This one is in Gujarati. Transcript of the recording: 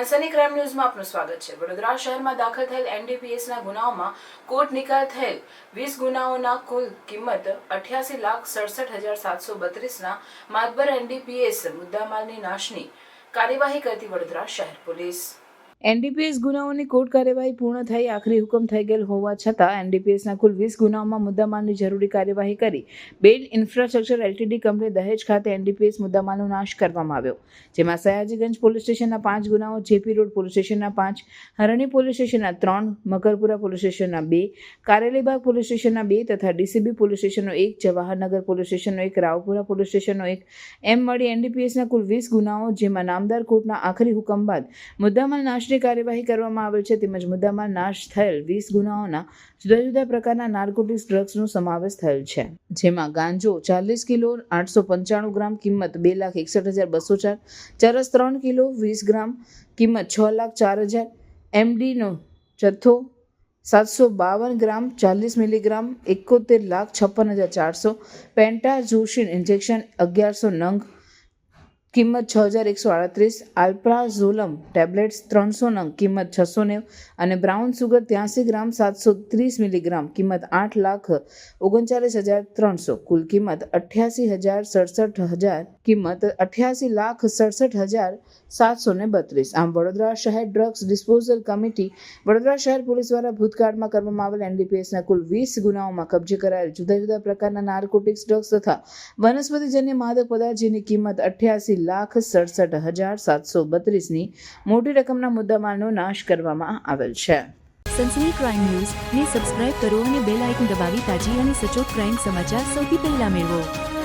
સનસની ક્રાઇમ ન્યૂઝમાં આપનું સ્વાગત છે. વડોદરા શહેરમાં દાખલ થયેલ એનડીપીએસના ગુનાઓમાં કોર્ટ નિકાલ થયેલ. વીસ ગુનાઓના કુલ કિંમત અઠ્યાસી લાખ સડસઠ હજાર સાતસો બત્રીસના માતબર એનડીપીએસ મુદ્દામાલની નાશની કાર્યવાહી કરતી વડોદરા શહેર પોલીસ. એનડીપીએસ ગુનાઓની કોર્ટ કાર્યવાહી પૂર્ણ થઈ, આખરી હુકમ થઈ ગયેલ હોવા છતાં એનડીપીએસના કુલ વીસ ગુનાઓમાં મુદ્દામાલની જરૂરી કાર્યવાહી કરી. બેલ ઇન્ફ્રાસ્ટ્રક્ચર એલટીડી કંપની દહેજ ખાતે એનડીપીએસ મુદ્દામાલનો નાશ કરવામાં આવ્યો, જેમાં સયાજીગંજ પોલીસ સ્ટેશનના પાંચ ગુનાઓ જેપી રોડ પોલીસ સ્ટેશનના પાંચ, હરણી પોલીસ સ્ટેશનના ત્રણ, મકરપુરા પોલીસ સ્ટેશનના બે કારેલીબાગ પોલીસ સ્ટેશનના બે તથા ડીસીબી પોલીસ સ્ટેશનનો એક, જવાહરનગર પોલીસ સ્ટેશનનો એક, રાવપુરા પોલીસ સ્ટેશનનો એક. એમ મળી એનડીપીએસના કુલ વીસ ગુનાઓ, જેમાં નામદાર કોર્ટના આખરી હુકમ બાદ મુદ્દામાલ નાશની કાર્યવાહી કરવામાં આવેલ છે તેમજ મુદ્દામાં નાશ થયેલ વીસ ગુનાઓના જુદા જુદા પ્રકારના નાર્કોટિક્સ ડ્રગ્સનો સમાવેશ થયેલ છે. જેમાં ગાંજો ચાલીસ કિલો, આઠસો પંચાણું ગ્રામ કિંમત બે લાખ એકસઠ હજાર બસો ચાર, ચરસ ત્રણ કિલો, વીસ ગ્રામ કિંમત છ લાખ ચાર હજાર એમડીનો જથ્થો સાતસો બાવન ગ્રામ, ચાલીસ મિલીગ્રામ, એકોતેર લાખ છપ્પન હજાર ચારસો પેન્ટાઝોશિન ઇન્જેક્શન અગિયારસો નંગ કિંમત છ હજાર એકસો આડત્રીસ, આલ્પ્રાઝોલમ ટેબ્લેટ્સ ત્રણસો નંગ, કિંમત છસો નેવ અને બ્રાઉન સુગર ત્યાંસી ગ્રામ, સાતસો ત્રીસ મિલીગ્રામ, કિંમત આઠ લાખ ઓગણચાલીસ હજાર ત્રણસો. કુલ કિંમત અઠ્યાસી હજાર સડસઠ હજાર, કિંમત અઠ્યાસી લાખ સડસઠ હજાર સાતસો ને બત્રીસ. આમ વડોદરા શહેર ડ્રગ્સ ડિસ્પોઝલ કમિટી, વડોદરા શહેર પોલીસ દ્વારા ભૂતકાળમાં કરવામાં આવેલ એનડીપીએસના કુલ વીસ ગુનાઓમાં કબજે કરાયેલ જુદા જુદા પ્રકારના નાર્કોટિક્સ ડ્રગ્સ તથા વનસ્પતિજન્ય માદક પદાર્થ કિંમત અઠ્યાસી લાખ સડસઠ હજાર સાતસો બત્રીસની મોટી રકમના મુદ્દામાલનો નાશ કરવામાં આવેલ છે. Sansani crime news. ને સબસ્ક્રાઇબ કરો અને બેલ આઇકન દબાવી તાજી અને સચોટ ક્રાઇમ સમાચાર સૌથી પહેલા મેળવો.